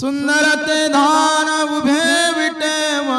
सुंदर ते उभे विटेवा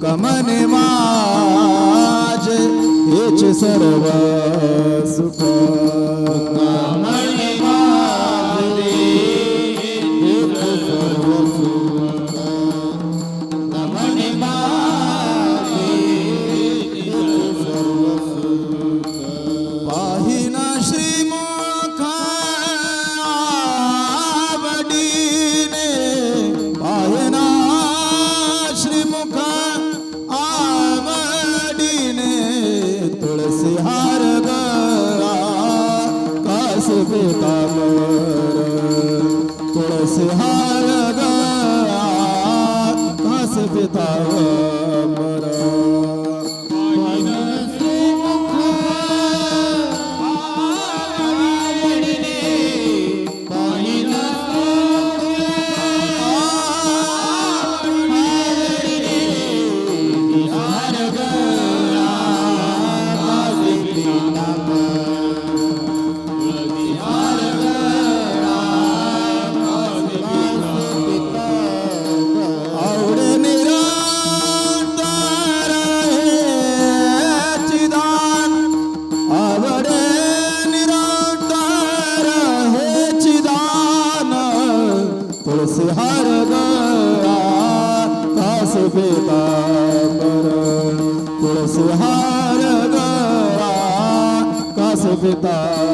કમને માજ એ છે સર્વ સુખ કમને એ છે સર્વ સુખ કમને એ છે સર્વ Suha. দাদা